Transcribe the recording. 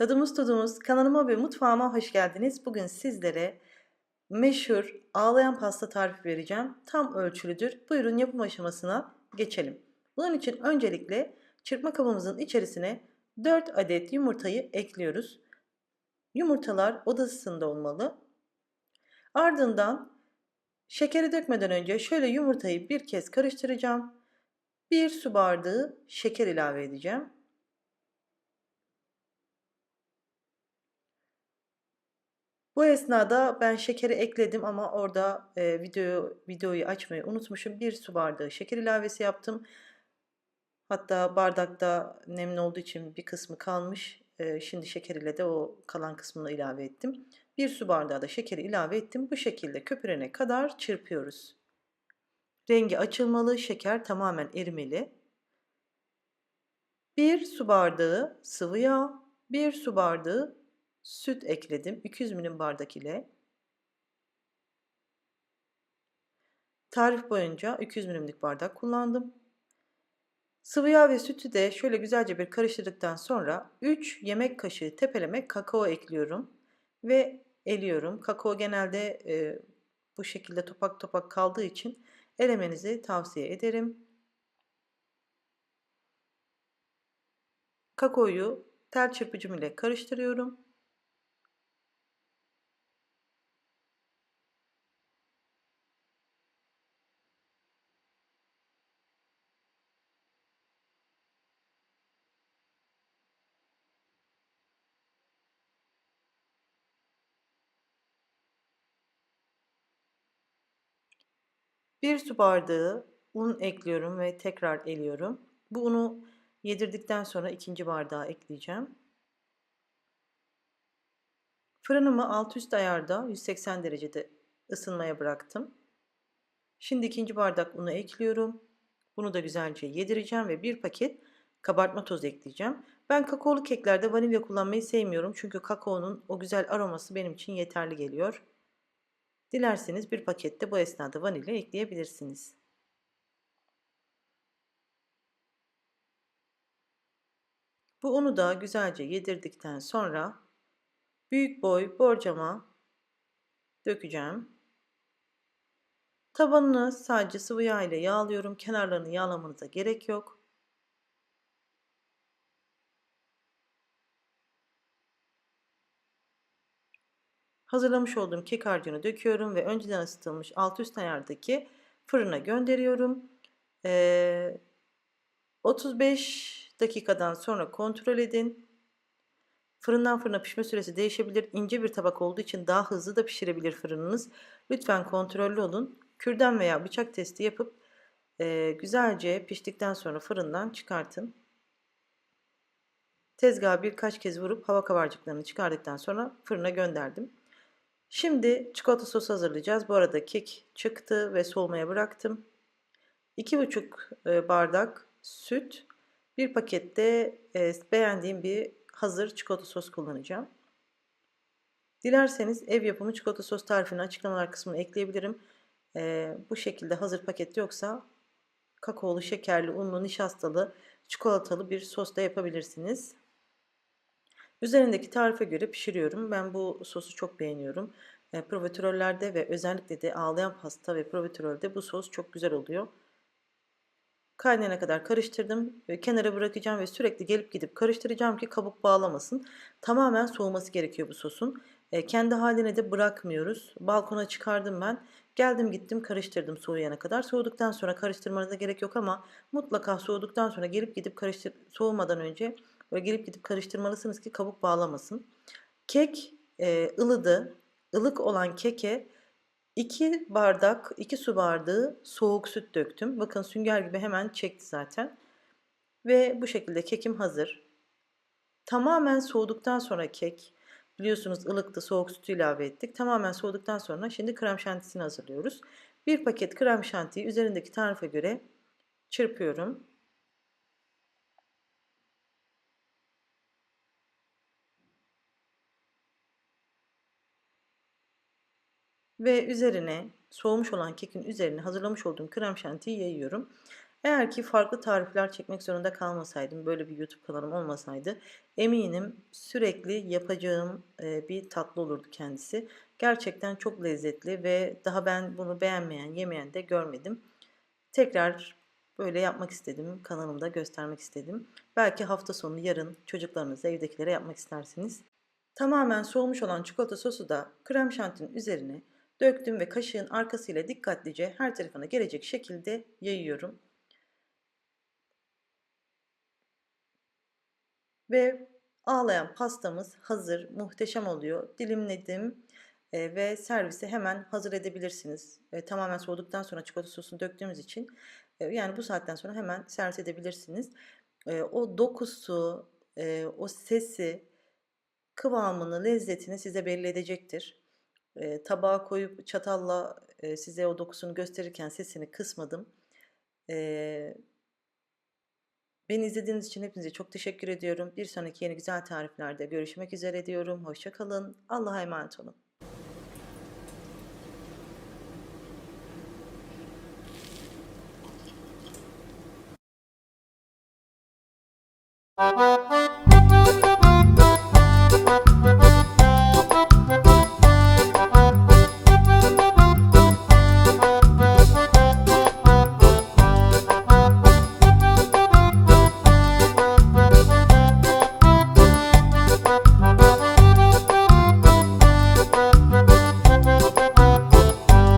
Tadımız tuzumuz kanalıma ve mutfağıma hoş geldiniz. Bugün sizlere meşhur ağlayan pasta tarifi vereceğim. Tam ölçülüdür. Buyurun yapım aşamasına geçelim. Bunun için öncelikle çırpma kabımızın içerisine 4 adet yumurtayı ekliyoruz. Yumurtalar oda ısısında olmalı. Ardından şekeri dökmeden önce şöyle yumurtayı bir kez karıştıracağım. 1 su bardağı şeker ilave edeceğim. Bu esnada ben şekeri ekledim ama orada e, videoyu, videoyu açmayı unutmuşum. Bir su bardağı şeker ilavesi yaptım. Hatta bardakta nemli olduğu için bir kısmı kalmış. E, şimdi şeker ile de o kalan kısmını ilave ettim. Bir su bardağı da şekeri ilave ettim. Bu şekilde köpürene kadar çırpıyoruz. Rengi açılmalı, şeker tamamen erimeli. Bir su bardağı sıvı yağ, bir su bardağı süt ekledim 200 milim bardak ile. Tarif boyunca 200 milimlik bardak kullandım. Sıvı yağ ve sütü de şöyle güzelce bir karıştırdıktan sonra 3 yemek kaşığı tepeleme kakao ekliyorum ve eliyorum. Kakao genelde e, bu şekilde topak topak kaldığı için elemenizi tavsiye ederim. Kakaoyu tel çırpıcım ile karıştırıyorum. Bir su bardağı un ekliyorum ve tekrar eliyorum. Bu unu yedirdikten sonra ikinci bardağı ekleyeceğim. Fırınımı alt üst ayarda 180 derecede ısınmaya bıraktım. Şimdi ikinci bardak unu ekliyorum. Bunu da güzelce yedireceğim ve bir paket kabartma tozu ekleyeceğim. Ben kakaolu keklerde vanilya kullanmayı sevmiyorum. Çünkü kakaonun o güzel aroması benim için yeterli geliyor. Dilerseniz bir pakette bu esnada vanilya ekleyebilirsiniz. Bu unu da güzelce yedirdikten sonra büyük boy borcama dökeceğim. Tabanını sadece sıvı yağ ile yağlıyorum. Kenarlarını yağlamanıza gerek yok. Hazırlamış olduğum kek harcını döküyorum ve önceden ısıtılmış alt üst ayardaki fırına gönderiyorum. Ee, 35 dakikadan sonra kontrol edin. Fırından fırına pişme süresi değişebilir. İnce bir tabak olduğu için daha hızlı da pişirebilir fırınınız. Lütfen kontrollü olun. Kürdan veya bıçak testi yapıp e, güzelce piştikten sonra fırından çıkartın. Tezgaha birkaç kez vurup hava kabarcıklarını çıkardıktan sonra fırına gönderdim. Şimdi çikolata sosu hazırlayacağız. Bu arada kek çıktı ve soğumaya bıraktım. 2,5 e, bardak süt, bir pakette e, beğendiğim bir hazır çikolata sos kullanacağım. Dilerseniz ev yapımı çikolata sos tarifini açıklamalar kısmına ekleyebilirim. E, bu şekilde hazır paket yoksa kakaolu, şekerli, unlu, nişastalı, çikolatalı bir sos da yapabilirsiniz. Üzerindeki tarife göre pişiriyorum. Ben bu sosu çok beğeniyorum. E, profiterollerde ve özellikle de ağlayan pasta ve profiterolde bu sos çok güzel oluyor. Kaynayana kadar karıştırdım. E, kenara bırakacağım ve sürekli gelip gidip karıştıracağım ki kabuk bağlamasın. Tamamen soğuması gerekiyor bu sosun. E, kendi haline de bırakmıyoruz. Balkona çıkardım ben. Geldim gittim karıştırdım soğuyana kadar. Soğuduktan sonra karıştırmanıza gerek yok ama mutlaka soğuduktan sonra gelip gidip karıştır soğumadan önce Böyle gelip gidip karıştırmalısınız ki kabuk bağlamasın. Kek e, ılıdı. Ilık olan keke 2 bardak, 2 su bardağı soğuk süt döktüm. Bakın sünger gibi hemen çekti zaten. Ve bu şekilde kekim hazır. Tamamen soğuduktan sonra kek, biliyorsunuz ılıktı soğuk sütü ilave ettik. Tamamen soğuduktan sonra şimdi krem şantisini hazırlıyoruz. Bir paket krem şantiyi üzerindeki tarife göre çırpıyorum. Ve üzerine soğumuş olan kekin üzerine hazırlamış olduğum krem şantiyi yayıyorum. Eğer ki farklı tarifler çekmek zorunda kalmasaydım, böyle bir YouTube kanalım olmasaydı eminim sürekli yapacağım e, bir tatlı olurdu kendisi. Gerçekten çok lezzetli ve daha ben bunu beğenmeyen, yemeyen de görmedim. Tekrar böyle yapmak istedim, kanalımda göstermek istedim. Belki hafta sonu yarın çocuklarınızla evdekilere yapmak istersiniz. Tamamen soğumuş olan çikolata sosu da krem şantinin üzerine döktüm ve kaşığın arkasıyla dikkatlice her tarafına gelecek şekilde yayıyorum. Ve ağlayan pastamız hazır, muhteşem oluyor. Dilimledim e, ve servise hemen hazır edebilirsiniz. E, tamamen soğuduktan sonra çikolata sosunu döktüğümüz için e, yani bu saatten sonra hemen servis edebilirsiniz. O dokusu, o sesi, kıvamını, lezzetini size belli edecektir. E, tabağa koyup çatalla e, size o dokusunu gösterirken sesini kısmadım. E, Beni izlediğiniz için hepinize çok teşekkür ediyorum. Bir sonraki yeni güzel tariflerde görüşmek üzere diyorum. Hoşça kalın. Allah'a emanet olun.